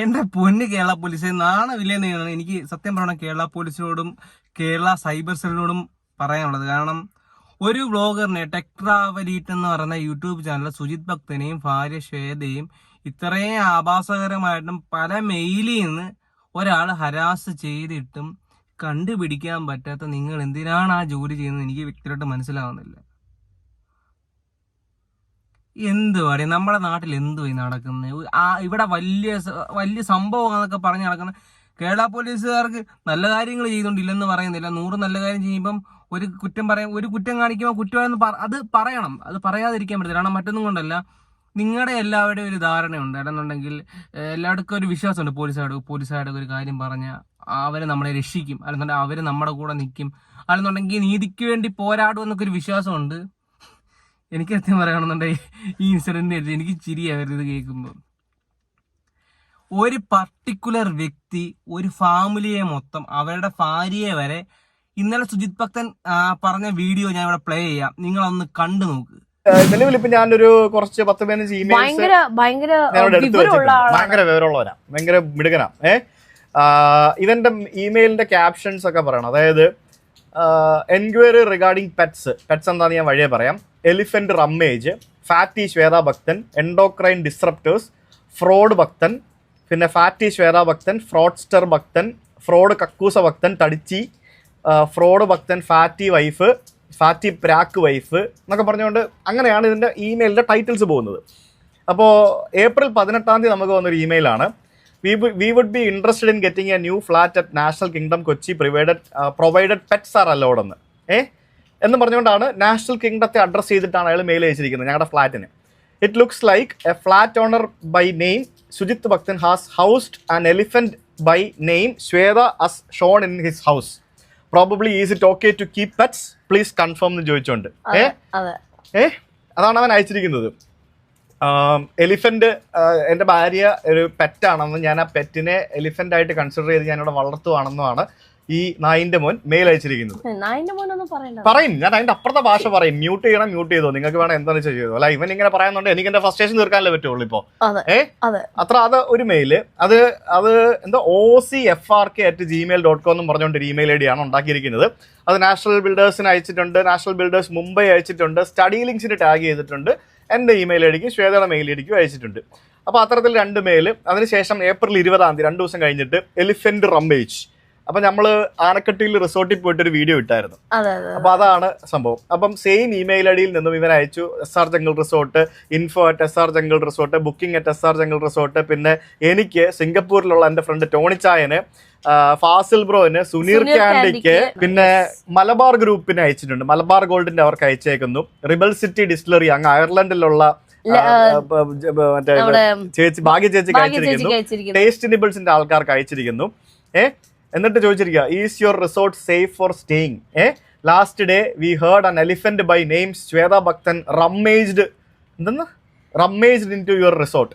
എന്റെ പൊന്ന് കേരള പോലീസ്. നാണമില്ലെന്നാണ് എനിക്ക് സത്യം പറയണം കേരള പോലീസിനോടും കേരള സൈബർ സെല്ലിനോടും പറയാനുള്ളത്. കാരണം ഒരു വ്ളോഗറിനെ ടെക് ട്രാവലീറ്റ് എന്ന് പറയുന്ന യൂട്യൂബ് ചാനൽ സുജിത് ഭക്തനെയും ഭാര്യ ശ്വേതയും ഇത്രയും ആഭാസകരമായിട്ടും പല മെയിലിൽ നിന്ന് ഒരാൾ ഹരാസ് ചെയ്തിട്ടും കണ്ടുപിടിക്കാൻ പറ്റാത്ത നിങ്ങൾ എന്തിനാണ് ആ ജോലി ചെയ്യുന്നത് എനിക്ക് വ്യക്തിയായിട്ട് മനസ്സിലാവുന്നില്ല. എന്തുവാടി നമ്മുടെ നാട്ടിൽ എന്തുവായി നടക്കുന്നത് ആ ഇവിടെ വലിയ വലിയ സംഭവം എന്നൊക്കെ പറഞ്ഞ് നടക്കുന്ന കേരള പോലീസുകാർക്ക് നല്ല കാര്യങ്ങൾ ചെയ്തുകൊണ്ടില്ലെന്ന് പറയുന്നില്ല. നൂറ് നല്ല കാര്യം ചെയ്യുമ്പം ഒരു കുറ്റം പറയാം ഒരു കുറ്റം കാണിക്കുമ്പോൾ കുറ്റമാണെന്ന് അത് പറയണം. അത് പറയാതിരിക്കാൻ പറ്റില്ല കാരണം മറ്റൊന്നും കൊണ്ടല്ല. നിങ്ങളുടെ എല്ലാവരുടെയും ഒരു ധാരണയുണ്ട്. അല്ലെന്നുണ്ടെങ്കിൽ എല്ലാവർക്കും ഒരു വിശ്വാസമുണ്ട്. പോലീസുകാരുടെ പോലീസുകാരുടെ ഒരു കാര്യം പറഞ്ഞാൽ അവരെ നമ്മളെ രക്ഷിക്കും. അല്ലെന്നുണ്ടെങ്കിൽ അവർ നമ്മുടെ കൂടെ നിൽക്കും അല്ലെന്നുണ്ടെങ്കിൽ നീതിക്ക് വേണ്ടി പോരാടും എന്നൊക്കെ ഒരു വിശ്വാസമുണ്ട്. എനിക്ക് സത്യം പറയണമെന്നുണ്ടെങ്കിൽ ഈ ഇൻസിഡന്റ് എനിക്ക് ചിരിയായിരുന്നു ഇത് കേൾക്കുമ്പോൾ ഒരു പർട്ടിക്കുലർ വ്യക്തി ഒരു ഫാമിലിയെ മൊത്തം അവരുടെ ഭാര്യയെ വരെ ഇന്നലെ സുജിത് ഭക്തൻ പറഞ്ഞ വീഡിയോ ഞാൻ ഇവിടെ പ്ലേ ചെയ്യാം. നിങ്ങൾ ഒന്ന് കണ്ടു നോക്ക്. നിലവിൽ ഇപ്പൊ ഞാനൊരു കുറച്ച് പത്ത് പതിനഞ്ച് ഇമെയിൽസ് ഭയങ്കര ഭയങ്കര വിവരമുള്ളവനാ. മിടുക്കനാ. ഏ? ആ, ഇവന്റെ ഇമെയിലിന്റെ ക്യാപ്ഷൻസ് ഒക്കെ പറയണം. അതായത് എൻക്വയറി റിഗാർഡിംഗ് പെറ്റ്സ് പെറ്റ്സ് എന്താന്ന് ഞാൻ വഴിയെ പറയാം. എലിഫന്റ് റമ്മേജ് ഫാറ്റി ശ്വേതാഭക്തൻ എൻഡോക്രൈൻ ഡിസ്റപ്റ്റേഴ്സ് ഫ്രോഡ് ഭക്തൻ പിന്നെ ഫാറ്റി ശ്വേതാഭക്തൻ ഫ്രോഡ്സ്റ്റർ ഭക്തൻ ഫ്രോഡ് കക്കൂസ ഭക്തൻ തടിച്ചി ഫ്രോഡ് ഭക്തൻ ഫാറ്റി വൈഫ് ഫാറ്റി പ്രാക്ക് വൈഫ് എന്നൊക്കെ പറഞ്ഞുകൊണ്ട് അങ്ങനെയാണ് ഇതിന്റെ ഇമെയിലിന്റെ ടൈറ്റിൽസ് പോകുന്നത്. അപ്പോൾ ഏപ്രിൽ പതിനെട്ടാം തീയതി നമുക്ക് വന്നൊരു ഇമെയിലാണ്. We we would be interested in getting a new flat at national kingdom Kochi provided provided pets are അലോഡെന്ന് ഏഹ് എന്ന് പറഞ്ഞുകൊണ്ടാണ് നാഷണൽ കിങ്ഡത്തെ അഡ്രസ്സ് ചെയ്തിട്ടാണ് അയാൾ മെയിൽ അയച്ചിരിക്കുന്നത് ഞങ്ങളുടെ ഫ്ലാറ്റിന് it looks like a flat owner by name Sujith Bhakthan has housed an elephant by name Shweta as shown in his house probably is it okay to keep pets please confirm എന്ന് ചോദിച്ചുകൊണ്ട് ഏ? ഏ? അതാണ് അവൻ അയച്ചിരിക്കുന്നത്. Elephant എന്റെ ഭാര്യ ഒരു പെറ്റാണെന്നും ഞാൻ ആ പെറ്റിനെ എലിഫന്റ് ആയിട്ട് കൺസിഡർ ചെയ്ത് ഞാനിവിടെ വളർത്തുവാണെന്നുമാണ്. ഈ നായിന്റെ മോൻ മെയിൽ അയച്ചിരിക്കുന്നത്. പറയും. ഞാൻ അതിന്റെ അപ്പുറത്തെ ഭാഷ പറയും. മ്യൂട്ട് ചെയ്യണം മ്യൂട്ട് ചെയ്തോ. നിങ്ങൾക്ക് വേണം എന്താണെന്ന് വെച്ചാൽ ചെയ്തോ. അല്ല ഇവൻ ഇങ്ങനെ പറയാനുണ്ട് എനിക്ക് എന്റെ ഫസ്റ്റേഷൻ തീർക്കാനല്ലേ പറ്റുള്ളൂ ഇപ്പോ. ഏ? അത്ര അത് ഒരു മെയിൽ അത് അത് എന്താ O C F R K at Gmail dot com എന്ന് പറഞ്ഞുകൊണ്ട് ഒരു ഇമെയിൽ ഐ ഡി ആണ് ഉണ്ടാക്കിയിരിക്കുന്നത്. അത് നാഷണൽ ബിൽഡേഴ്സിന് അയച്ചിട്ടുണ്ട് നാഷണൽ ബിൽഡേഴ്സ് മുംബൈ അയച്ചിട്ടുണ്ട് സ്റ്റഡി ലിങ്ക്സിന് ടാഗ് ചെയ്തിട്ടുണ്ട് എന്റെ ഇമെയിൽ ഐ ഡിക്ക് ശ്വേതയുടെ മെയിൽ ഐ ഡിക്കും അയച്ചിട്ടുണ്ട്. അപ്പോൾ അത്തരത്തിൽ രണ്ട് മെയിൽ അതിനുശേഷം ഏപ്രിൽ ഇരുപതാം തീയതി രണ്ട് ദിവസം കഴിഞ്ഞിട്ട് എലിഫന്റ് റംബേജ് അപ്പം നമ്മൾ ആനക്കട്ടിയിൽ റിസോർട്ടിൽ പോയിട്ട് ഒരു വീഡിയോ ഇട്ടായിരുന്നു. അപ്പൊ അതാണ് സംഭവം. അപ്പം സെയിം ഇമെയിൽ ഐഡിയിൽ നിന്നും ഇവൻ അയച്ചു S R jungle resort info at S R jungle resort booking at S R jungle resort പിന്നെ എനിക്ക് സിംഗപ്പൂരിലുള്ള എന്റെ ഫ്രണ്ട് ടോണിച്ചായന് ഫാസിൽ ബ്രോന് സുനീർ കാൻഡിക്ക്. പിന്നെ മലബാർ ഗ്രൂപ്പിന് അയച്ചിട്ടുണ്ട്. മലബാർ ഗോൾഡിന്റെ അവർക്ക് അയച്ചേക്കുന്നു. റിബൽ സിറ്റി ഡിസ്റ്റിലറി അങ്ങ് അയർലൻഡിലുള്ള മറ്റേ ചേച്ചി ഭാഗ്യ ചേച്ചിക്ക് അയച്ചിരിക്കുന്നു. ടേസ്റ്റ് നിബിൾസിന്റെ ആൾക്കാർക്ക് അയച്ചിരിക്കുന്നു. ഏ? എന്നിട്ട് ചോദിച്ചിരിക്കുക is your resort safe for staying ഏ? Last day we heard an elephant by name Shweta Bhakthan rummaged എന്തെന്ന്? Rummaged into your resort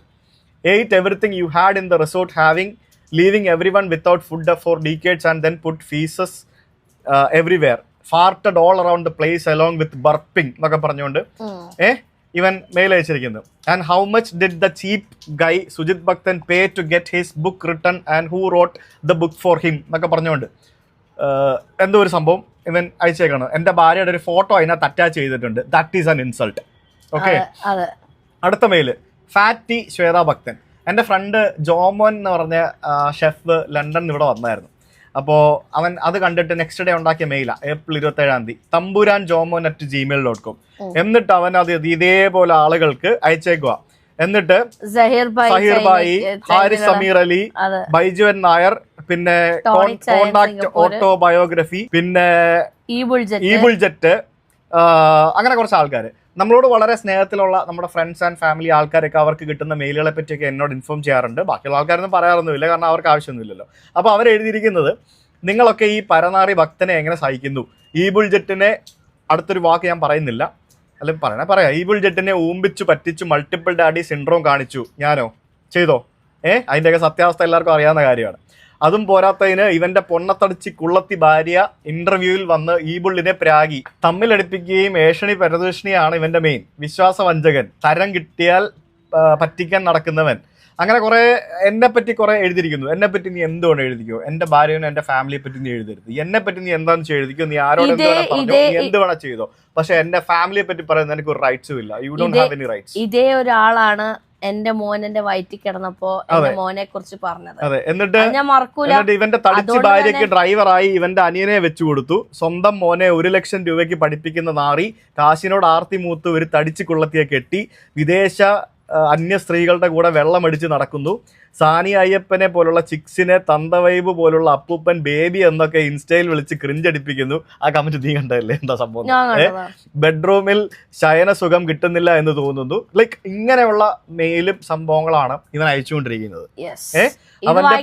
ate everything you had in the resort having leaving every one without food for decades and then put faeces everywhere farted all around the place along with burping എന്നൊക്കെ പറഞ്ഞുകൊണ്ട്. ഉം. ഇവൻ mail അയച്ചിരിക്കുന്നു. And how much did the cheap guy Sujith Bhakthan pay to get his book written and who wrote the book for him എന്നൊക്കെ പറഞ്ഞുകൊണ്ട്. എന്തോ ഒരു സംഭവം ഇവൻ അയച്ചേക്കാണ് എന്റെ ഭാര്യയുടെ ഒരു ഫോട്ടോ അതിനകത്ത് അറ്റാച്ച് ചെയ്തിട്ടുണ്ട്. That is an insult okay അടുത്ത മെയിൽ ഫാറ്റി ശ്വേതാ ഭക്തൻ എന്റെ ഫ്രണ്ട് ജോമോൻ എന്ന് പറഞ്ഞ ഷെഫ് ലണ്ടനിൽ ഇവിടെ വന്നായിരുന്നു. അപ്പോൾ അവൻ അത് കണ്ടിട്ട് നെക്സ്റ്റ് ഡേ ഉണ്ടാക്കിയ മെയിലാ ഏപ്രിൽ ഇരുപത്തേഴാം തീയതി. Thampuran Jomon at Gmail dot com എന്നിട്ട് അവൻ അത് ഇതേപോലെ ആളുകൾക്ക് അയച്ചേക്കുക എന്നിട്ട് സഹീർ ഭായ് ഹാരിസ് സമീർ അലി ബൈജുവൻ നായർ പിന്നെ കോണ്ടാക്ട് ഓട്ടോ ബയോഗ്രഫി പിന്നെ ഈബിൾ ജെറ്റ്. അങ്ങനെ കുറച്ച് ആൾക്കാർ നമ്മളോട് വളരെ സ്നേഹത്തിലുള്ള നമ്മുടെ ഫ്രണ്ട്സ് ആൻഡ് ഫാമിലി ആൾക്കാരൊക്കെ അവർക്ക് കിട്ടുന്ന മെയിലുകളെ പറ്റിയൊക്കെ എന്നോട് ഇൻഫോം ചെയ്യാറുണ്ട്. ബാക്കിയുള്ള ആൾക്കാരൊന്നും പറയാറൊന്നുമില്ല കാരണം അവർക്ക് ആവശ്യമൊന്നുമില്ലല്ലോ. അപ്പോൾ അവർ എഴുതിയിരിക്കുന്നത് നിങ്ങളൊക്കെ ഈ പരനാറി ഭക്തനെ എങ്ങനെ സഹിക്കുന്നു? ഈ ബുൾജെറ്റിനെ അടുത്തൊരു വാക്ക് ഞാൻ പറയുന്നില്ല. അല്ലെങ്കിൽ പറയണേ പറയാം. ഈ ബുൾജെറ്റിനെ ഊമ്പിച്ചു പറ്റിച്ചു മൾട്ടിപ്പിൾ ഡാഡി സിൻഡ്രോം കാണിച്ചു. ഞാനോ? ചെയ്തോ? ഏഹ് അതിന്റെയൊക്കെ സത്യാവസ്ഥ എല്ലാവർക്കും അറിയാവുന്ന കാര്യമാണ്. അതും പോരാത്തതിന് ഇവന്റെ പൊണ്ണത്തടിച്ച് കുള്ളത്തി ഭാര്യ ഇന്റർവ്യൂവിൽ വന്ന് ഈ ബുള്ളിനെ പ്രാഗി. തമ്മിലടിപ്പിക്കുകയും ഏഷണി പരദൂഷണിയാണ് ഇവന്റെ മെയിൻ വിശ്വാസവഞ്ചകൻ. തരം കിട്ടിയാൽ പറ്റിക്കാൻ നടക്കുന്നവൻ. അങ്ങനെ കുറെ എന്നെ പറ്റി കുറെ എഴുതിയിരിക്കുന്നു. എന്നെ പറ്റി നീ എന്തുകൊണ്ട് എഴുതിക്കോ? എന്റെ ഭാര്യനും എന്റെ ഫാമിലിയെ പറ്റി നീ എഴുതരുത്. എന്നെ പറ്റി നീ എന്താണെന്ന് എഴുതിക്കോ നീ ആരോട് എന്ത് വേണം വേണേ പറഞ്ഞോ നീ എന്ത് വേണേ ചെയ്തോ. പക്ഷെ എന്റെ ഫാമിലിയെ പറ്റി പറയുന്നത് എനിക്ക് ഒരു റൈറ്റ്സും ഇല്ല. You don't have any rights ഇതേ ഒരാളാണ് എന്റെ മോൻ എന്റെ വയറ്റിൽ കിടന്നപ്പോ എന്റെ മോനെ കുറിച്ച് പറഞ്ഞത്. അതെ. എന്നിട്ട് ഞാൻ മറക്കൂല. ഇവന്റെ തടിച്ച് ഭാര്യയ്ക്ക് ഡ്രൈവറായി ഇവന്റെ അനിയനെ വെച്ചു കൊടുത്തു. സ്വന്തം മോനെ ഒരു ലക്ഷം രൂപയ്ക്ക് പഠിപ്പിക്കുന്ന നാറി കാശിനോട് ആർത്തി മൂത്ത് ഒരു തടിച്ച് കുള്ളത്തിയെ കെട്ടി വിദേശ അന്യ സ്ത്രീകളുടെ കൂടെ വെള്ളമടിച്ച് നടക്കുന്നു. സാനി അയ്യപ്പനെ പോലുള്ള ചിക്സിനെ തന്തവൈബ് പോലുള്ള അപ്പൂപ്പൻ ബേബി എന്നൊക്കെ ഇൻസ്റ്റയിൽ വിളിച്ച് ക്രിഞ്ചടിപ്പിക്കുന്നു ആ കമന്റ് നീ കണ്ടല്ലേ എന്താ സംഭവം? ബെഡ്റൂമിൽ ശയന സുഖം കിട്ടുന്നില്ല എന്ന് തോന്നുന്നു. ലൈക്ക് ഇങ്ങനെയുള്ള മെയിലും സംഭവങ്ങളാണ് ഇവൻ അയച്ചുകൊണ്ടിരിക്കുന്നത്. ഏഹ് അവന്റെ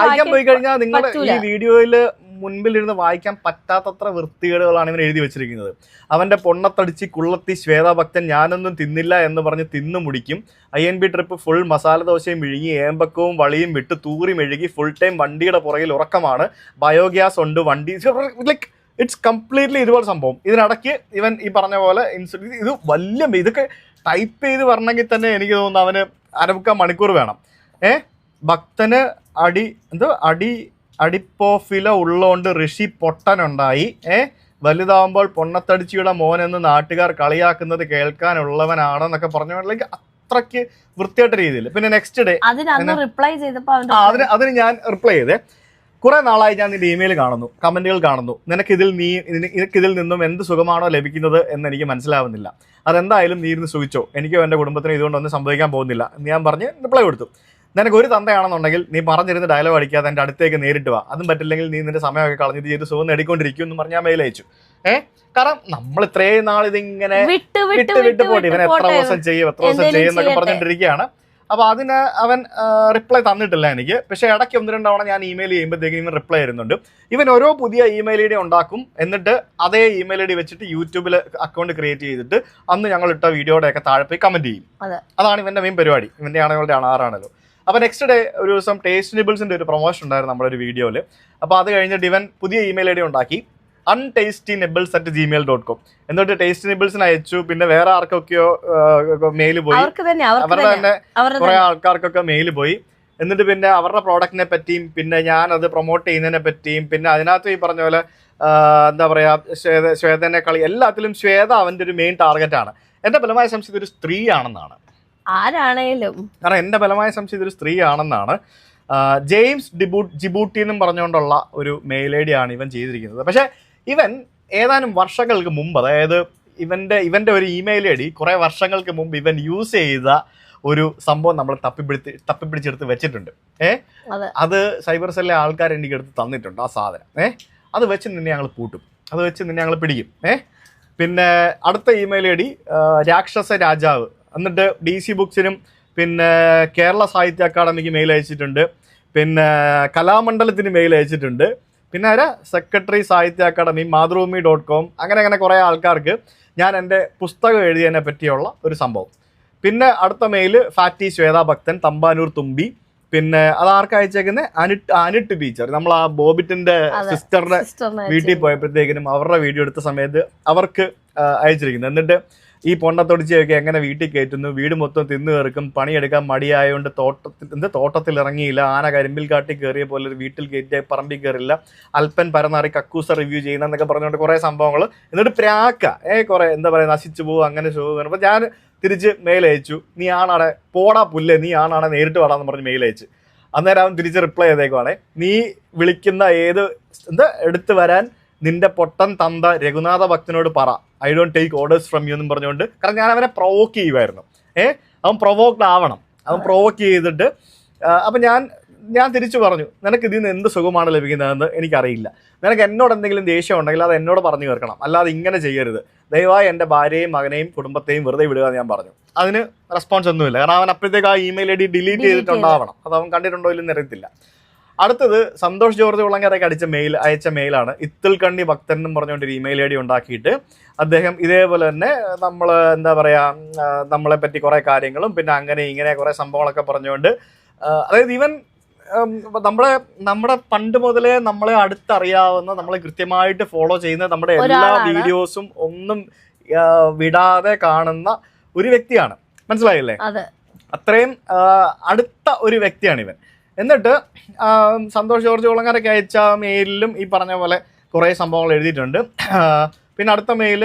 വായിക്കാൻ പോയി കഴിഞ്ഞാൽ നിങ്ങൾ ഈ പറ്റൂല. മുൻപിലിരുന്ന് വായിക്കാൻ പറ്റാത്തത്ര വൃത്തികേടുകളാണ് ഇവൻ എഴുതി വെച്ചിരിക്കുന്നത്. അവന്റെ പൊണ്ണത്തടിച്ച് കുള്ളത്തി ശ്വേതാഭക്തൻ ഞാനൊന്നും തിന്നില്ല എന്ന് പറഞ്ഞ് തിന്നു മുടിക്കും. I N B trip full masala ദോശയും വിഴുങ്ങി ഏമ്പക്കവും വളിയും വിട്ട് തൂറി മെഴുകി ഫുൾ ടൈം വണ്ടിയുടെ പുറകിൽ ഉറക്കമാണ്. ബയോഗ്യാസ് ഉണ്ട് വണ്ടി ലൈക്ക് ഇറ്റ്സ് കംപ്ലീറ്റ്ലി ഇതുപോലെ സംഭവം. ഇതിനിടയ്ക്ക് ഇവൻ ഈ പറഞ്ഞ പോലെ ഇൻസുലിൻ ഇത് വലിയ ഇതൊക്കെ ടൈപ്പ് ചെയ്ത് വരണമെങ്കിൽ തന്നെ എനിക്ക് തോന്നുന്നു അവന് അരമുക്കാൽ മണിക്കൂർ വേണം. ഏ? ഭക്തന് അടി എന്തോ? അടി അടിപ്പോഫില ഉള്ളോണ്ട് ഋഷി പൊട്ടനുണ്ടായി. ഏ? വലുതാവുമ്പോൾ പൊണ്ണത്തടിച്ചിയുടെ മോനെന്ന് എന്ന് നാട്ടുകാർ കളിയാക്കുന്നത് കേൾക്കാനുള്ളവനാണെന്നൊക്കെ പറഞ്ഞ അത്രയ്ക്ക് വൃത്തിയായിട്ട രീതിയിൽ പിന്നെ നെക്സ്റ്റ് ഡേ അതിന് റിപ്ലൈ അതിന് അതിന് ഞാൻ റിപ്ലൈ ചെയ്തേ. കുറെ നാളായി ഞാൻ നിന്റെ ഇമെയിൽ കാണുന്നു കമന്റുകൾ കാണുന്നു. നിനക്ക് ഇതിൽ നീ നിനക്കിതിൽ നിനക്ക് ഇതിൽ നിന്നും എന്ത് സുഖമാണോ ലഭിക്കുന്നത് എന്ന് എനിക്ക് മനസ്സിലാവുന്നില്ല. അതെന്തായാലും നീ ഇരുന്ന് സുഖിച്ചോ. എനിക്കോ എന്റെ കുടുംബത്തിനോ ഇതുകൊണ്ടൊന്നും സംഭവിക്കാൻ പോകുന്നില്ല എന്ന് ഞാൻ പറഞ്ഞ് റിപ്ലൈ കൊടുത്തു. നിനക്ക് ഒരു തന്തയാണെന്നുണ്ടെങ്കിൽ നീ പറഞ്ഞിരുന്ന ഡയലോഗ് അടിക്കാതെ എന്റെ അടുത്തേക്ക് നേരിട്ട് വാ. അതും പറ്റില്ലെങ്കിൽ നീ നിന്റെ സമയമൊക്കെ കളഞ്ഞിട്ട് ചെയ്ത് സുഖം നേടിക്കൊണ്ടിരിക്കും എന്ന് പറഞ്ഞാൽ മെയിൽ അയച്ചു. ഏഹ് കാരണം നമ്മൾ ഇത്രയും നാൾ ഇതിങ്ങനെ വിട്ട് വിട്ട് പോട്ടെ. ഇവൻ എത്ര ദിവസം ചെയ്യും എത്ര ദിവസം ചെയ്യും എന്നൊക്കെ പറഞ്ഞുകൊണ്ടിരിക്കുകയാണ് അപ്പൊ അതിന് അവൻ റിപ്ലൈ തന്നിട്ടില്ല എനിക്ക്. പക്ഷെ ഇടയ്ക്ക് ഒന്ന് രണ്ട് തവണ ഞാൻ ഇമെയിൽ ചെയ്യുമ്പോഴത്തേക്കും ഇവൻ റിപ്ലൈ വരുന്നുണ്ട് ഇവൻ ഓരോ പുതിയ ഇമെയിൽ ഐ ഡി ഉണ്ടാക്കും. എന്നിട്ട് അതേ ഇമെയിൽ ഐ ഡി വെച്ചിട്ട് യൂട്യൂബിൽ അക്കൗണ്ട് ക്രിയേറ്റ് ചെയ്തിട്ട് അന്ന് ഞങ്ങൾ ഇട്ട വീഡിയോയുടെ ഒക്കെ താഴെ പോയി കമന്റ് ചെയ്യും. അതാണ് ഇവന്റെ മെയിൻ പരിപാടി. ഇവന്റെ ആണെങ്കിൽ ആണാറാണല്ലോ അപ്പൊ നെക്സ്റ്റ് ഡേ ഒരു ദിവസം ടേസ്റ്റ് നിബിൾസിന്റെ ഒരു പ്രൊമോഷൻ ഉണ്ടായിരുന്നു നമ്മുടെ ഒരു വീഡിയോയിൽ അപ്പൊ അത് കഴിഞ്ഞിട്ട് ഇവൻ പുതിയ ഇമെയിൽ ഐ ഡി ഉണ്ടാക്കി. Untasty nibbles at Gmail dot com എന്നിട്ട് ടേസ്റ്റ് നിബിൾസിന് അയച്ചു. പിന്നെ വേറെ ആർക്കൊക്കെയോ മെയിൽ പോയി. അവരുടെ തന്നെ. കുറെ ആൾക്കാർക്കൊക്കെ മെയിൽ പോയി. എന്നിട്ട് പിന്നെ അവരുടെ പ്രോഡക്റ്റിനെ പറ്റിയും പിന്നെ ഞാൻ അത് പ്രൊമോട്ട് ചെയ്യുന്നതിനെ പറ്റിയും പിന്നെ അതിനകത്ത് ഈ പറഞ്ഞ പോലെ എന്താ പറയാ ശ്വേത ശ്വേതനെ കളി എല്ലാത്തിലും ശ്വേത അവന്റെ ഒരു മെയിൻ ടാർഗറ്റ് ആണ്. എന്റെ ബലമായ സംശയം ഒരു സ്ത്രീ ആണെന്നാണ്. ആരാണേലും. കാരണം എന്റെ ബലമായ സംശയം ഇതൊരു സ്ത്രീ ആണെന്നാണ് ആ, ജെയിംസ് ഡിബൂട്ട് ജിബൂട്ടി എന്നും പറഞ്ഞുകൊണ്ടുള്ള ഒരു മെയിൽ ഐ ആണ് ഇവൻ ചെയ്തിരിക്കുന്നത്. പക്ഷെ ഇവൻ ഏതാനും വർഷങ്ങൾക്ക് മുമ്പ് അതായത് ഇവന്റെ ഇവന്റെ ഒരു ഇമെയിൽ ഐ ഡി കുറെ വർഷങ്ങൾക്ക് മുമ്പ് ഇവൻ യൂസ് ചെയ്ത ഒരു സംഭവം നമ്മൾ തപ്പിപ്പിടിച്ച് തപ്പിപ്പിടിച്ചെടുത്ത് വെച്ചിട്ടുണ്ട്. ഏ? അതെ. അത് സൈബർ സെല്ലിലെ ആൾക്കാർ എനിക്ക് എടുത്ത് തന്നിട്ടുണ്ട് ആ സാധനം. ഏ? അത് വെച്ച് നിന്നെ ഞങ്ങൾ കൂട്ടും അത് വെച്ച് നിന്നെ ഞങ്ങൾ പിടിക്കും. ഏ? പിന്നെ അടുത്ത ഇമെയിൽ ഐ ഡി രാക്ഷസ രാജാവ് എന്നിട്ട് ഡി സി ബുക്സിനും പിന്നെ കേരള സാഹിത്യ അക്കാദമിക്ക് മെയിൽ അയച്ചിട്ടുണ്ട്. പിന്നെ കലാമണ്ഡലത്തിന് മെയിൽ അയച്ചിട്ടുണ്ട്. പിന്നെ ആരാ? സെക്രട്ടറി സാഹിത്യ അക്കാദമി മാതൃഭൂമി ഡോട്ട് കോം അങ്ങനെ അങ്ങനെ കുറേ ആൾക്കാർക്ക് ഞാൻ എന്റെ പുസ്തകം എഴുതിയതിനെ പറ്റിയുള്ള ഒരു സംഭവം. പിന്നെ അടുത്ത മെയിൽ ഫാറ്റി ശ്വേതാ ഭക്തൻ തമ്പാനൂർ തുമ്പി. പിന്നെ അത് ആർക്കാ അയച്ചേക്കുന്നത് അനിട്ട് അനിട്ട് ടീച്ചർ നമ്മൾ ആ ബോബിറ്റിന്റെ. സിസ്റ്ററിന്റെ സിസ്റ്ററിനെ വീട്ടിൽ പോയപ്പോഴത്തേക്കിനും അവരുടെ വീഡിയോ എടുത്ത സമയത്ത് അവർക്ക് അയച്ചിരിക്കുന്നത് എന്നിട്ട് ഈ പൊണ്ണത്തൊടിച്ചൊക്കെ എങ്ങനെ വീട്ടിൽ കയറ്റുന്നു? വീട് മൊത്തം തിന്നു കയറുക്കും പണിയെടുക്കാൻ മടിയായതുകൊണ്ട് തോട്ടത്തിൽ എന്ത് തോട്ടത്തിൽ ഇറങ്ങിയില്ല ആന കരിമ്പിൽ കാട്ടി കയറിയ പോലെ വീട്ടിൽ കയറ്റിയ പറമ്പിൽ കയറില്ല. അല്പൻ പരന്നാറി കക്കൂസ റിവ്യൂ ചെയ്യുന്ന എന്നൊക്കെ പറഞ്ഞുകൊണ്ട് കുറേ സംഭവങ്ങൾ. എന്നിട്ട് പ്രാക്ക ഏ കുറേ എന്താ പറയുക നശിച്ചു പോകും അങ്ങനെ ഷോ അപ്പോൾ ഞാൻ തിരിച്ച് മെയിൽ അയച്ചു. നീ ആണാടെ പോടാ പുല്ലേ നീ ആണാടെ നേരിട്ട് വാടാന്ന് പറഞ്ഞ് മെയിൽ അയച്ചു. അന്നേരം അവൻ തിരിച്ച് റിപ്ലൈ ചെയ്തേക്കുവാണേ. നീ വിളിക്കുന്ന ഏത് എന്താ എടുത്തു വരാൻ നിന്റെ പൊട്ടൻ തന്ത രഘുനാഥ ഭക്തനോട് പറ. I don't take orders from you എന്നും പറഞ്ഞുകൊണ്ട്. കാരണം ഞാൻ അവനെ പ്രൊവോക്ക് ചെയ്യുമായിരുന്നു. ഏ? അവൻ പ്രൊവോക്ഡ് ആവണം. അവൻ പ്രൊവോക്ക് ചെയ്തിട്ട് അപ്പം ഞാൻ ഞാൻ തിരിച്ചു പറഞ്ഞു നിനക്ക് ഇതിൽ നിന്ന് എന്ത് സുഖമാണ് ലഭിക്കുന്നതെന്ന് എനിക്കറിയില്ല. നിനക്ക് എന്നോട് എന്തെങ്കിലും ദേഷ്യം ഉണ്ടെങ്കിൽ അത് എന്നോട് പറഞ്ഞു തീർക്കണം അല്ലാതെ ഇങ്ങനെ ചെയ്യരുത്. ദയവായി എന്റെ ഭാര്യയും മകനെയും കുടുംബത്തെയും വെറുതെ വിടുക എന്ന് ഞാൻ പറഞ്ഞു. അതിന് റെസ്പോൺസ് ഒന്നുമില്ല. കാരണം അവൻ അപ്പോഴത്തേക്ക് ആ ഇമെയിൽ ഐ ഡി ഡിലീറ്റ് ചെയ്തിട്ടുണ്ടാവണം. അത് അവൻ കണ്ടിട്ടുണ്ടോ ഇല്ലെന്ന് അറിയത്തില്ല. അടുത്തത് സന്തോഷ് ജോർജ് കുളങ്ങരയ്ക്ക് അടിച്ച മെയിൽ അയച്ച മെയിലാണ് ഇത്തിൽ കണ്ണി ഭക്തൻ എന്നും പറഞ്ഞുകൊണ്ട് ഒരു ഇമെയിൽ ഐ ഡി ഉണ്ടാക്കിയിട്ട് അദ്ദേഹം ഇതേപോലെ തന്നെ നമ്മൾ എന്താ പറയുക നമ്മളെ പറ്റി കുറേ കാര്യങ്ങളും പിന്നെ അങ്ങനെ ഇങ്ങനെ കുറേ സംഭവങ്ങളൊക്കെ പറഞ്ഞുകൊണ്ട് അതായത് ഇവൻ നമ്മളെ നമ്മുടെ നമ്മുടെ പണ്ട് മുതലേ നമ്മളെ അടുത്തറിയാവുന്ന നമ്മളെ കൃത്യമായിട്ട് ഫോളോ ചെയ്യുന്ന നമ്മുടെ എല്ലാ വീഡിയോസും ഒന്നും വിടാതെ കാണുന്ന ഒരു വ്യക്തിയാണ്. മനസ്സിലായില്ലേ? അതെ. അത്രയും അടുത്ത ഒരു വ്യക്തിയാണ് ഇവൻ. എന്നിട്ട് സന്തോഷ് ജോർജ് കുളങ്ങരയ്ക്ക് അയച്ച മെയിലിലും ഈ പറഞ്ഞ പോലെ കുറേ സംഭവങ്ങൾ എഴുതിയിട്ടുണ്ട്. പിന്നെ അടുത്ത മെയിൽ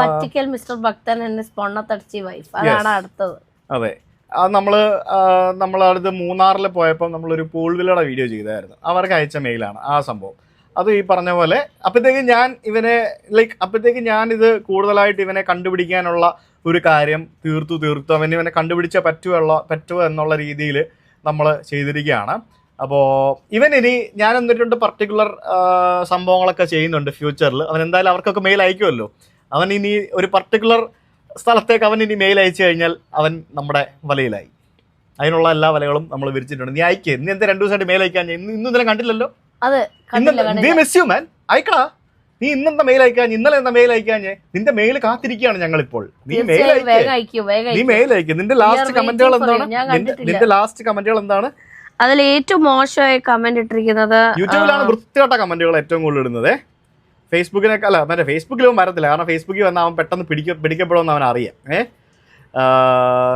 പറ്റിക്കൽ മിസ്റ്റർ ഭക്തൻ എന്നെ സ്പൊണ്ണത്തടിച്ചി വൈഫ് അതാണ് അടുത്തത്. അതെ. അത് നമ്മൾ നമ്മൾ അടുത്ത് മൂന്നാറിൽ പോയപ്പോൾ നമ്മളൊരു പൂൾ വില്ലയുടെ വീഡിയോ ചെയ്തായിരുന്നു. അവർക്ക് അയച്ച മെയിലാണ് ആ സംഭവം. അത് ഈ പറഞ്ഞ പോലെ അപ്പോഴത്തേക്ക് ഞാൻ ഇവനെ ലൈക്ക് അപ്പോഴത്തേക്ക് ഞാൻ ഇത് കൂടുതലായിട്ട് ഇവനെ കണ്ടുപിടിക്കാനുള്ള ഒരു കാര്യം തീർത്തു തീർത്തു. അവൻ ഇവനെ കണ്ടുപിടിച്ച പറ്റുള്ള പറ്റുമോ എന്നുള്ള രീതിയിൽ നമ്മൾ ചെയ്തിരിക്കുകയാണ്. അപ്പോൾ ഇവൻ ഇനി ഞാൻ എന്നിട്ടുണ്ട് പർട്ടിക്കുലർ സംഭവങ്ങളൊക്കെ ചെയ്യുന്നുണ്ട് ഫ്യൂച്ചറിൽ അവൻ എന്തായാലും അവർക്കൊക്കെ മെയിൽ അയക്കുമല്ലോ അവൻ ഇനി ഒരു പർട്ടിക്കുലർ സ്ഥലത്തേക്ക് അവൻ ഇനി മെയിൽ അയച്ചു കഴിഞ്ഞാൽ അവൻ നമ്മുടെ വലയിലായി. അതിനുള്ള എല്ലാ വലകളും നമ്മൾ വിരിച്ചിട്ടുണ്ട്. നീ അയക്കേ. നീ എന്താ രണ്ടു ദിവസമായിട്ട് മെയിൽ അയക്കാൻ? ഇന്ന് ഇന്നും ഇന്നലെ കണ്ടില്ലല്ലോ? അതെ നീ കണ്ടില്ല. മിസ് യു മാൻ അയക്കടാ. നീ ഇന്നത്തെ മെയിൽ അയക്കാൻ ഇന്നലെ എന്താ മെയിൽ അയക്കാൻ നിന്റെ മെയിൽ കാത്തിരിക്കുകയാണ് ഞങ്ങൾ ഇപ്പോൾ നീ മെയിൽ നീ മെയിൽ അയക്കും. നിന്റെ ലാസ്റ്റ് കമന്റുകൾ എന്താണ്? നിന്റെ- ലാസ്റ്റ് കമന്റുകൾ എന്താണ്? അതിൽ ഏറ്റവും മോശമായ കമന്റ് ഇട്ടിരിക്കുന്നത് യൂട്യൂബിലാണ് വൃത്തികെട്ട കമന്റുകൾ ഏറ്റവും കൂടുതൽ ഇടുന്നത്. ഫേസ്ബുക്കിനൊക്കെ അല്ല മറ്റേ ഫേസ്ബുക്കിലും വരത്തില്ല. കാരണം ഫേസ്ബുക്കിൽ വന്നാൽ അവൻ പെട്ടെന്ന് പിടിക്ക പിടിക്കപ്പെടുമെന്ന് അവൻ അറിയാം. ഏ?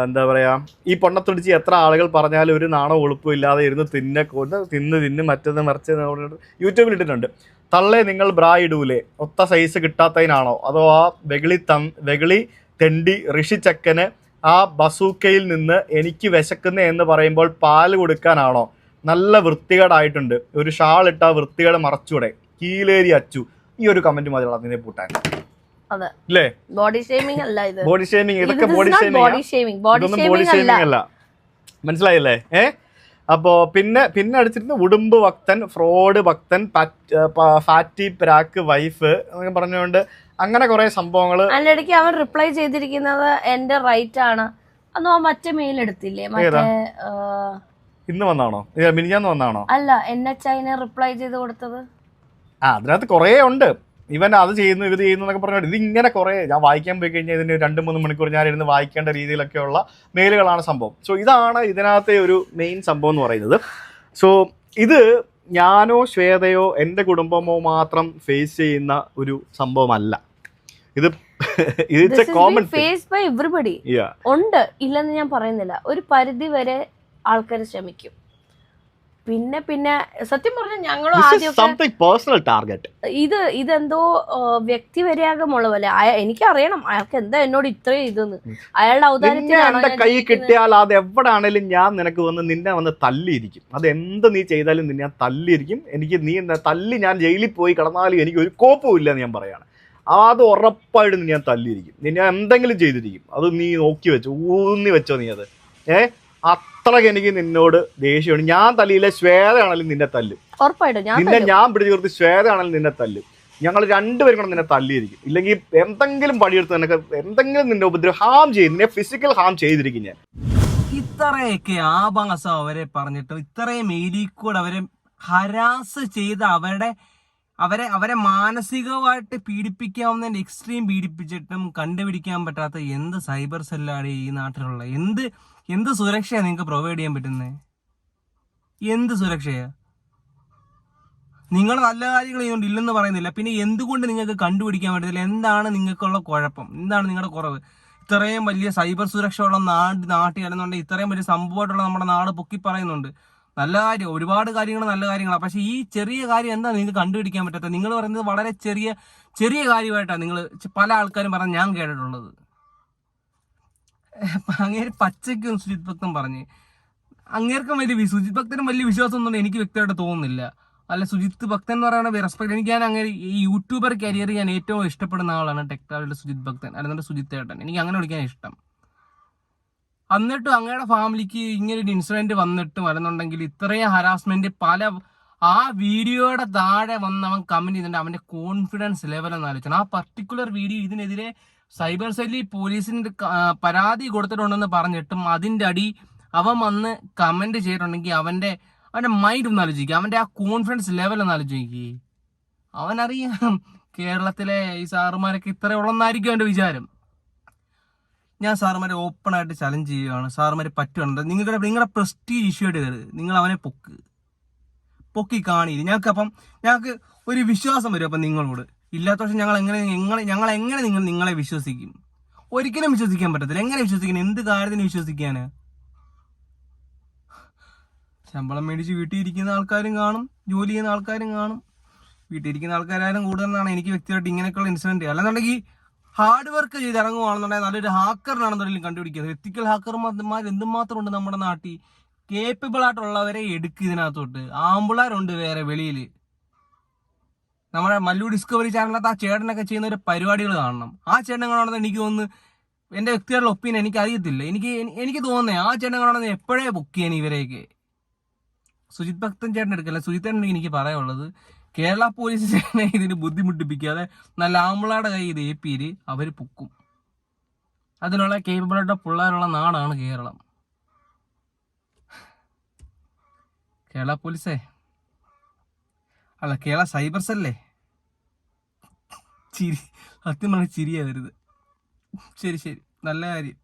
എന്താ പറയാ? ഈ പൊണ്ണത്തൊടിച്ച് എത്ര ആളുകൾ പറഞ്ഞാലും ഒരു നാണോ ഒളിപ്പും ഇല്ലാതെ ഇരുന്ന് തിന്നെ കൊണ്ട് തിന്ന് തിന്ന് മറ്റത് മറിച്ച് യൂട്യൂബിൽ ഇട്ടിട്ടുണ്ട്. തള്ളേ നിങ്ങൾ ബ്രാ ഇടൂലേ? ഒത്ത സൈസ് കിട്ടാത്തതിനാണോ? അതോ ആ വെകിളി തം വെകിളി തെണ്ടി ഋഷിച്ചക്കന് ആ ബസൂക്കയിൽ നിന്ന് എനിക്ക് വിശക്കുന്ന എന്ന് പറയുമ്പോൾ പാൽ കൊടുക്കാനാണോ? നല്ല വൃത്തികേടായിട്ടുണ്ട്. ഒരു ഷാൾ ഇട്ട വൃത്തികേട് മറച്ചൂടെ? കീലേരി അച്ചു. ഈ ഒരു കമന്റ് മതി അതിനെ പൂട്ടാൻ. അല്ലേ ബോഡി ഷേമിംഗ് അല്ല ഇത്. ബോഡി ഇതൊക്കെ ബോഡി ഷേമിംഗ് ബോഡി ഷേമിംഗ് അല്ല. മനസ്സിലായില്ലേ? ഏ? അപ്പോ പിന്നെ പിന്നെ അടിച്ചിരുന്ന ഉടുമ്പ് ഭക്തൻ ഫ്രോഡ് ഭക്തൻ ഫാറ്റി പ്രാക്ക് വൈഫ് എന്നൊക്കെ പറഞ്ഞുകൊണ്ട് അങ്ങനെ കുറെ സംഭവങ്ങൾ അതിന്റെ അവൻ റിപ്ലൈ ചെയ്തിരിക്കുന്നത് എന്റെ റൈറ്റ് ആണ്. അന്ന് ആ മറ്റേ മെയിൽ എടുത്തില്ലേ? മറ്റേ ഇന്ന് വന്നാണോ? മിനിഞ്ഞാന്ന് വന്നാണോ? അല്ല എൻ എച്ച് റിപ്ലൈ ചെയ്ത് കൊടുത്തത്. ആ അതിനകത്ത് കുറേ ഉണ്ട്. ഇവൻ അത് ചെയ്യുന്നു ഇത് ചെയ്യുന്നു എന്നൊക്കെ പറഞ്ഞു ഇത് ഇങ്ങനെ കുറേ ഞാൻ വായിക്കാൻ പോയി കഴിഞ്ഞാൽ ഇതിന് രണ്ട് മൂന്ന് മണിക്കൂർ ഞാൻ ഇരുന്ന് വായിക്കേണ്ട രീതിയിലൊക്കെയുള്ള മെയിലുകളാണ് സംഭവം. സോ ഇതാണ് ഇതിനകത്തെ ഒരു മെയിൻ സംഭവം എന്ന് പറയുന്നത്. സോ ഇത് ഞാനോ ശ്വേതയോ എന്റെ കുടുംബമോ മാത്രം ഫേസ് ചെയ്യുന്ന ഒരു സംഭവമല്ല. ഇത് it's a common phase by everybody ഉണ്ട് ഇല്ലെന്ന് ഞാൻ പറയുന്നില്ല. ഒരു പരിധി വരെ ആൾക്കാർ ശ്രമിക്കും. പിന്നെ പിന്നെ സത്യം പറഞ്ഞാൽ ഞങ്ങളും ആദ്യം പേഴ്സണൽ ടാർഗറ്റ് ഇത് ഇതെന്തോ വ്യക്തി വ്യക്തിപര്യാഗമുള്ള പോലെ. എനിക്ക് അറിയണം അയാൾക്ക് എന്താ എന്നോട് ഇത്രയും ഇതെന്ന്. അയാളുടെ ഔദാര്യം കൈ കിട്ടിയാൽ അത് എവിടെ ആണെങ്കിലും ഞാൻ നിനക്ക് വന്ന് നിന്നെ വന്ന് തല്ലിയിരിക്കും. അത് എന്ത് നീ ചെയ്താലും നിന്നെ ഞാൻ തല്ലിയിരിക്കും. എനിക്ക് നീ എന്താ തല്ലി ഞാൻ ജയിലിൽ പോയി കിടന്നാലും എനിക്ക് ഒരു കോപ്പവും ഇല്ല എന്ന് ഞാൻ പറയാണ്. അത് ഉറപ്പായിട്ട് നിന്നെ ഞാൻ തല്ലിയിരിക്കും. നിന്നെ എന്തെങ്കിലും ചെയ്തിരിക്കും. അത് നീ നോക്കി വെച്ചോ ഊന്നി വെച്ചോ നീ അത്. ഏ? അത്രയ്ക്ക് എനിക്ക് നിന്നോട് ദേഷ്യമാണ്. ഞാൻ തല്ലിയില്ല ശ്വേതയാണെങ്കിലും നിന്നെ തല്ലും. ഉറപ്പായിട്ടും ഞാൻ നിന്നെ ഞാൻ പിടിച്ചു നിർത്തി ശ്വേതയാണെങ്കിലും നിന്നെ തല്ലും. ഞങ്ങൾ രണ്ടുപേരും കൂടെ നിന്നെ തല്ലിയിരിക്കും. ഇല്ലെങ്കിൽ എന്തെങ്കിലും പണിയെടുത്ത് നിനക്ക് എന്തെങ്കിലും നിന്നെ ഉപദ്രവം ഹാം ചെയ്യും. നിന്നെ ഫിസിക്കൽ ഹാം ചെയ്തിരിക്കും ഞാൻ. ഇത്രയൊക്കെ ആഭാസം അവരെ പറഞ്ഞിട്ട് ഇത്രയും മേലിക്കൂടെ കൂടെ അവരെ ഹരാസ് ചെയ്ത് അവരുടെ അവരെ അവരെ മാനസികമായിട്ട് പീഡിപ്പിക്കാവുന്ന എക്സ്ട്രീം പീഡിപ്പിച്ചിട്ടും കണ്ടുപിടിക്കാൻ പറ്റാത്ത എന്ത് സൈബർ സെല്ലാണ് ഈ നാട്ടിലുള്ള എന്ത് എന്ത് സുരക്ഷയാണ് നിങ്ങൾക്ക് പ്രൊവൈഡ് ചെയ്യാൻ പറ്റുന്നത് എന്ത് സുരക്ഷയാ? നിങ്ങൾ നല്ല കാര്യങ്ങൾ ചെയ്യുന്നുണ്ട് ഇല്ലെന്ന് പറയുന്നില്ല. പിന്നെ എന്തുകൊണ്ട് നിങ്ങൾക്ക് കണ്ടുപിടിക്കാൻ പറ്റത്തില്ല? എന്താണ് നിങ്ങൾക്കുള്ള കുഴപ്പം? എന്താണ് നിങ്ങളുടെ കുറവ്? ഇത്രയും വലിയ സൈബർ സുരക്ഷ ഉള്ള നാട് നാട്ടിൽ അല്ലെന്നുണ്ടെങ്കിൽ ഇത്രയും വലിയ സംഭവമായിട്ടുള്ള നമ്മുടെ നാട് പൊക്കി പറയുന്നുണ്ട്. നല്ല കാര്യം ഒരുപാട് കാര്യങ്ങൾ നല്ല കാര്യങ്ങളാണ് പക്ഷെ ഈ ചെറിയ കാര്യം എന്താ നിങ്ങൾക്ക് കണ്ടുപിടിക്കാൻ പറ്റാത്ത നിങ്ങൾ പറയുന്നത് വളരെ ചെറിയ ചെറിയ കാര്യമായിട്ടാണ് നിങ്ങൾ പല ആൾക്കാരും പറഞ്ഞ് ഞാൻ കേട്ടിട്ടുള്ളത്. അങ്ങേര് പച്ചയ്ക്കും സുജിത് ഭക്തൻ പറഞ്ഞ്. അങ്ങേർക്കും വലിയ സുജിത് ഭക്തനും വലിയ വിശ്വാസം വിശ്വാസമൊന്നും എനിക്ക് വ്യക്തമായിട്ട് തോന്നുന്നില്ല. അല്ല സുജിത് ഭക്തൻ എന്ന് പറയുന്ന റെസ്പെക്ട് എനിക്ക് ഞാൻ അങ്ങനെ ഈ യൂട്യൂബർ കരിയർ ഞാൻ ഏറ്റവും ഇഷ്ടപ്പെടുന്ന ആളാണ് ടെക്നോളജിയുടെ സുജിത് ഭക്തൻ അല്ലെന്നുണ്ട് സുജിത് ഏട്ടൻ. എനിക്ക് അങ്ങനെ വിളിക്കാൻ ഇഷ്ടം. എന്നിട്ടും അങ്ങയുടെ ഫാമിലിക്ക് ഇങ്ങനെ ഒരു ഇൻസിഡന്റ് വന്നിട്ട് വരുന്നുണ്ടെങ്കിൽ ഇത്രയും ഹരാസ്മെന്റ് പല ആ വീഡിയോയുടെ താഴെ വന്ന് അവൻ കമന്റ് ചെയ്തിട്ടുണ്ട് അവന്റെ കോൺഫിഡൻസ് ലെവൽ എന്ന് ആലോചിക്കണം. ആ പർട്ടിക്കുലർ വീഡിയോ ഇതിനെതിരെ സൈബർ സെല്ലി പോലീസിന് ക- ആ, പരാതി കൊടുത്തിട്ടുണ്ടെന്ന് പറഞ്ഞിട്ടും അതിന്റെ അടി അവൻ വന്ന് കമന്റ് ചെയ്തിട്ടുണ്ടെങ്കിൽ അവന്റെ അവന്റെ മൈൻഡ് ഒന്ന് ആലോചിക്കുക അവന്റെ ആ കോൺഫിഡൻസ് ലെവൽ ഒന്ന് ആലോചിക്കുക അവനറിയാം കേരളത്തിലെ ഈ സാറുമാരൊക്കെ ഇത്ര ഉള്ളെന്നായിരിക്കും അവന്റെ വിചാരം. ഞാൻ സാറുമാരെ ഓപ്പൺ ആയിട്ട് ചലഞ്ച് ചെയ്യുകയാണ്. സാറുമാര് പറ്റുകയാണ് നിങ്ങളുടെ നിങ്ങളുടെ പ്രസ്റ്റീജ് ഇഷ്യൂ ആയിട്ട് കയറി നിങ്ങൾ അവനെ പൊക്ക്. പൊക്കി കാണിയില്ല ഞങ്ങൾക്ക് അപ്പം ഞങ്ങൾക്ക് ഒരു വിശ്വാസം വരും അപ്പം നിങ്ങളോട്. ഇല്ലാത്ത പക്ഷേ ഞങ്ങൾ എങ്ങനെ ഞങ്ങൾ ഞങ്ങൾ എങ്ങനെ നിങ്ങൾ നിങ്ങളെ വിശ്വസിക്കും? ഒരിക്കലും വിശ്വസിക്കാൻ പറ്റത്തില്ല. എങ്ങനെ വിശ്വസിക്കണം? എന്ത് കാര്യത്തിന് വിശ്വസിക്കാന്? ശമ്പളം മേടിച്ച് വീട്ടിൽ ഇരിക്കുന്ന ആൾക്കാരും കാണും. ജോലി ചെയ്യുന്ന ആൾക്കാരും കാണും. വീട്ടിൽ ഇരിക്കുന്ന ആൾക്കാരും കൂടുതലെന്നാണ് എനിക്ക് വ്യക്തിയായിട്ട് ഇങ്ങനെയൊക്കെയുള്ള ഇൻസിഡന്റ് അല്ലെന്നുണ്ടെങ്കിൽ ഹാർഡ് വർക്ക് ചെയ്ത് ഇറങ്ങുവാണെന്നുണ്ടെങ്കിൽ നല്ലൊരു ഹാക്കറിനാണെന്നുണ്ടെങ്കിലും കണ്ടുപിടിക്കുന്നത് എത്തിക്കൽ ഹാക്കർമാർ എന്തുമാത്രം ഉണ്ട് നമ്മുടെ നാട്ടിൽ? കേപ്പബിൾ ആയിട്ടുള്ളവരെ എടുക്കുക ഇതിനകത്തോട്ട്. ആമ്പിളാരുണ്ട് വേറെ വെളിയിൽ. നമ്മുടെ മല്ലു ഡിസ്കവറി ചാനലിനകത്ത് ആ ചേട്ടനൊക്കെ ചെയ്യുന്ന ഒരു പരിപാടികൾ കാണണം. ആ ചേട്ടൻ കാണണമെന്ന് എനിക്ക് തോന്നുന്നു എന്റെ വ്യക്തികളുടെ ഒപ്പീനിയൻ എനിക്ക് അറിയത്തില്ല എനിക്ക് എനിക്ക് തോന്നുന്നേ ആ ചേട്ടൻ കാണണമെന്ന് എപ്പോഴേ ബുക്ക് ചെയ്യാൻ ഇവരെയൊക്കെ. സുജിത് ഭക്തൻ ചേട്ടൻ എടുക്കല്ല സുജിത് ചേട്ടൻ എനിക്ക് പറയാനുള്ളത് കേരള പോലീസ് ചേട്ടനെ ഇതിന് ബുദ്ധിമുട്ടിപ്പിക്കാതെ നല്ല ആമ്പിളാടെ കൈ ഇത് ഏപ്പിയിൽ അവർ പൊക്കും. അതിനുള്ള കേപ്പബിളായിട്ട് പിള്ളേരുള്ള നാടാണ് കേരളം. കേരള പോലീസേ? അല്ല കേരള സൈബർ സെല്ലേ ചിരി സത്യം പറഞ്ഞ ചിരിയാ വരുത് ശരി ശരി. നല്ല കാര്യം.